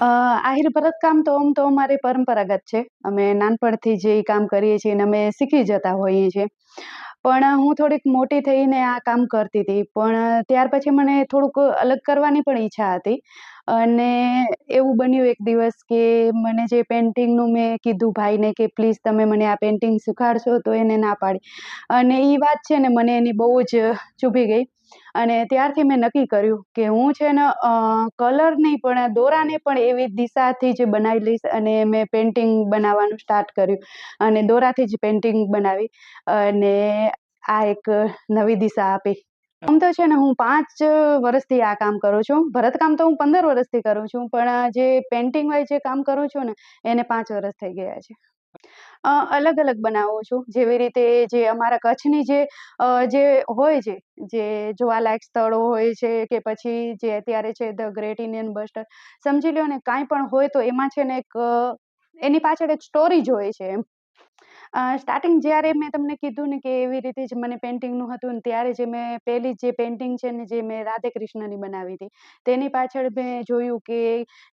આહિર ભરતકામ તો આમ તો અમારી પરંપરાગત છે. અમે નાનપણથી જે કામ કરીએ છીએ એને અમે શીખી જતા હોઈએ છીએ. પણ હું થોડીક મોટી થઈને આ કામ કરતી હતી. પણ ત્યાર પછી મને થોડુંક અલગ કરવાની પણ ઈચ્છા હતી. અને એવું બન્યું એક દિવસ કે મને જે પેઇન્ટિંગનું મેં કીધું ભાઈને કે પ્લીઝ તમે મને આ પેઇન્ટિંગ શીખવાડશો તો એને ના પાડી. અને એ વાત છે ને મને એની બહુ જ ચૂભી ગઈ. અને ત્યારથી મેં નક્કી કર્યું કે હું છે ને કલર નહીં, પણ દોરાને પણ એવી દિશાથી જ બનાવી લઈશ અને મેં પેઇન્ટિંગ બનાવવાનું સ્ટાર્ટ કર્યું. અને દોરાથી જ પેઇન્ટિંગ બનાવી અને આ એક નવી દિશા આપી. આમ તો છે ને, હું પાંચ વર્ષથી આ કામ કરું છું. ભરતકામ તો હું પંદર વર્ષથી કરું છું, પણ જે પેઇન્ટિંગ વાઇઝ જે કામ કરું છું ને, એને પાંચ વર્ષ થઈ ગયા છે. અલગ અલગ બનાવું છું. જેવી રીતે જે અમારા કચ્છની જે જે હોય છે, જે જોવાલાયક સ્થળો હોય છે કે પછી જે અત્યારે છે ધ ગ્રેટ ઇન્ડિયન બસ્ટર સમજી લ્યો ને, કાંઈ પણ હોય તો એમાં છે ને એક એની પાછળ એક સ્ટોરી જ હોય છે એમ. સ્ટાર્ટિંગ જ્યારે મેં તમને કીધું ને કે એવી રીતે જ મને પેઇન્ટિંગનું હતું ને ત્યારે જે મેં પહેલી જે પેઇન્ટિંગ છે ને જે મેં રાધે કૃષ્ણની બનાવી હતી તેની પાછળ મેં જોયું કે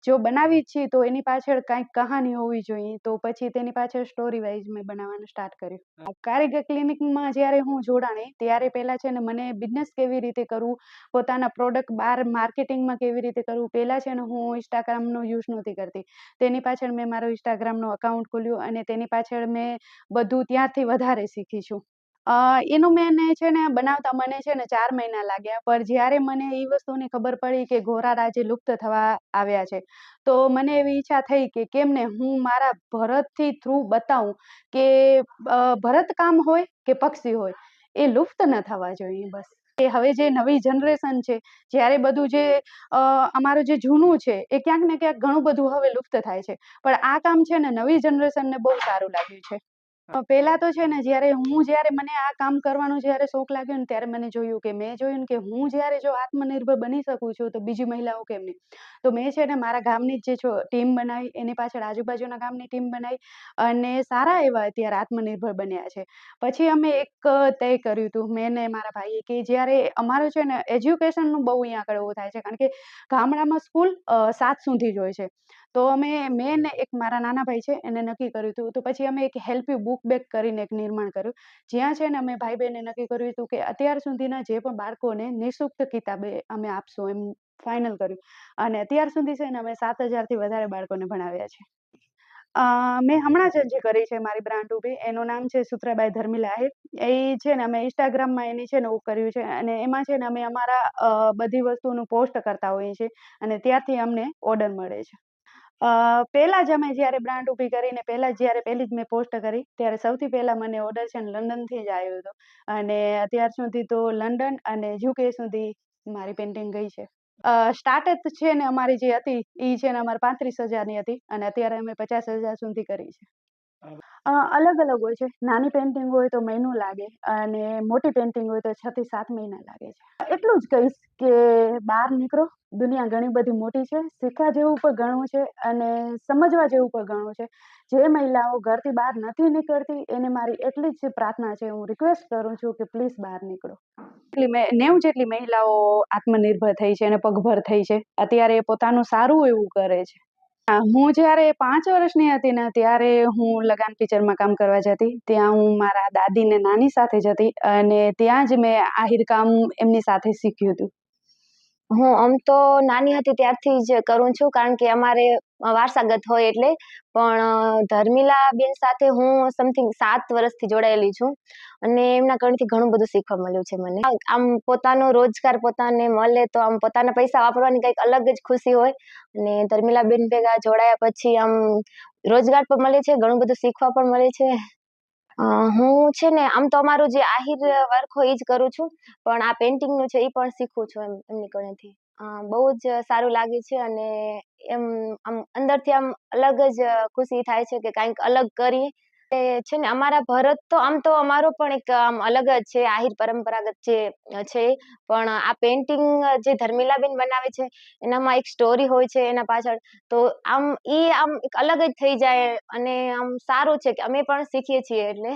જો બનાવી છીએ તો એની પાછળ કાંઈક કહાની હોવી જોઈએ. તો પછી તેની પાછળ સ્ટોરી વાઇઝ મેં બનાવવાનું સ્ટાર્ટ કર્યું. કારીગર ક્લિનિકમાં જ્યારે હું જોડાણી ત્યારે પહેલાં છે ને મને બિઝનેસ કેવી રીતે કરવું પોતાના પ્રોડક્ટ બહાર માર્કેટિંગમાં કેવી રીતે કરવું પહેલાં છે ને હું ઇન્સ્ટાગ્રામનો યુઝ નહોતી કરતી. તેની પાછળ મેં મારો ઇન્સ્ટાગ્રામનો અકાઉન્ટ ખોલ્યું અને તેની પાછળ મેં બધું ત્યાંથી વધારે શીખી છું એનું મેં છે ને બનાવતા મને છે ને ચાર મહિના લાગ્યા, પણ જ્યારે મને એ વસ્તુની ખબર પડી કે ઘોરા રાજે લુપ્ત થવા આવ્યા છે, તો મને એવી ઈચ્છા થઈ કે કેમ ને હું મારા ભરતથી થ્રુ બતાવું કે ભરતકામ હોય કે પક્ષી હોય, એ લુપ્ત ન થવા જોઈએ બસ. કે હવે જે નવી જનરેશન છે, જ્યારે બધું જે અમારું જે જૂનું છે, એ ક્યાંક ને ક્યાંક ઘણું બધું હવે લુપ્ત થાય છે. પણ આ કામ છે ને નવી જનરેશનને બહુ સારું લાગ્યું છે. અ, પહેલા તો છે ને જ્યારે હું જ્યારે મને આ કામ કરવાનો જ્યારે શોખ લાગ્યો ને ત્યારે મને જોયું કે મેં જોયું કે હું જ્યારે જો આત્મનિર્ભર બની શકું છું તો બીજી મહિલાઓ કેમ નહીં તો મેં છે ને મારા ગામની જે છો ટીમ બનાવી એની પાછળ આજુબાજુના ગામની ટીમ બનાવી અને સારા એવા અત્યારે આત્મનિર્ભર બન્યા છે. પછી અમે એક તય કર્યું હતું મેં ને મારા ભાઈએ કે જ્યારે અમારું છે ને એજ્યુકેશનનું બહુ અહીંયા આગળ એવું થાય છે કારણ કે ગામડામાં સ્કૂલ સાત સુધી જ હોય છે. તો અમે, મેં એક મારા નાના ભાઈ છે, એને નક્કી કર્યું હતું તો પછી અમે એક હેલ્પ યુ બુક બેક કરીને એક નિર્માણ કર્યું. જ્યાં છે ને અમે ભાઈ બહેને નક્કી કર્યું હતું કે અત્યાર સુધીના જે પણ બાળકોને નિઃશુલ્ક કિતાબે અમે આપશું એમ ફાઇનલ કર્યું. અને અત્યાર સુધી છે ને અમે સાત હજારથી વધારે બાળકોને ભણાવ્યા છે. મેં હમણાં જ જે કરી છે મારી બ્રાન્ડ ઊભી, એનું નામ છે સુત્રાબાઈ ધર્મિલા આહિર એ છે ને અમે ઇન્સ્ટાગ્રામમાં એની છે ને એવું કર્યું છે. અને એમાં છે ને અમે અમારા બધી વસ્તુનું પોસ્ટ કરતા હોઈએ છીએ અને ત્યારથી અમને ઓર્ડર મળે છે. પહેલા જ અમે જ્યારે બ્રાન્ડ ઊભી કરીને પહેલા જ્યારે પહેલી જ મેં પોસ્ટ કરી, ત્યારે સૌથી પહેલા મને ઓર્ડર છે લંડનથી જ આવ્યો હતો. અને અત્યાર સુધી તો લંડન અને યુકે સુધી મારી પેઇન્ટિંગ ગઈ છે. સ્ટાર્ટ છે ને અમારી જે હતી એ છે ને અમારે પાંત્રીસ હજારની હતી અને અત્યારે અમે પચાસ હજાર સુધી કરી છે. અલગ અલગ હોય છે. નાની પેઇન્ટિંગ હોય તો મહિનો લાગે અને મોટી પેઇન્ટિંગ હોય તો છ થી સાત મહિના લાગે છે. એટલું જ કહીશ કે બહાર નીકળો. દુનિયા ઘણી બધી મોટી છે. શીખવા જેવું પણ ઘણું છે અને સમજવા જેવું પણ ઘણું છે. જે મહિલાઓ ઘરથી બહાર નથી નીકળતી એને મારી એટલી જ પ્રાર્થના છે. હું રિક્વેસ્ટ કરું છું કે પ્લીઝ બહાર નીકળો. એટલી નેવું જેટલી મહિલાઓ આત્મનિર્ભર થઈ છે અને પગભર થઈ છે. અત્યારે પોતાનું સારું એવું કરે છે. હા, જ્યારે પાંચ વર્ષની હતી ને ત્યારે હું લગાન પિક્ચરમાં કામ કરવા જતી. ત્યાં હું મારા દાદી ને નાની સાથે જતી અને ત્યાં જ મેં આહિર કામ એમની સાથે શીખ્યું હતું. હું આમ તો નાની હતી ત્યારથી જ કરું છું, કારણ કે અમારે વારસાગત હોય એટલે. પણ ધર્મિલા બેન સાથે હું સમથિંગ સાત વર્ષથી જોડાયેલી છું. અને એમના કણથી ઘણું બધું શીખવા મળ્યું છે મને. આમ પોતાનો રોજગાર પોતાને મળે તો આમ પોતાના પૈસા વાપરવાની કંઈક અલગ જ ખુશી હોય. અને ધર્મિલા બેન ભેગા જોડાયા પછી આમ રોજગાર પણ મળે છે, ઘણું બધું શીખવા પણ મળે છે. હું છે ને, આમ તો અમારું જે આહિર વર્ક હોય એ જ કરું છું, પણ આ પેઇન્ટિંગનું છે એ પણ શીખું છું એમ, એમની કણેથી. બહુ જ સારું લાગે છે અને એમ, આમ અંદરથી આમ અલગ જ ખુશી થાય છે કે કાંઈક અલગ કરીએ એ છે ને અમારા ભરત તો આમ તો અમારો પણ એક, આમ અલગ જ છે, આહિર પરંપરાગત જે છે. પણ આ પેઇન્ટિંગ જે ધર્મિલાબેન બનાવે છે, એનામાં એક સ્ટોરી હોય છે એના પાછળ. તો આમ ઈ આમ એક અલગ જ થઈ જાય અને આમ સારું છે કે અમે પણ શીખીએ છીએ એટલે.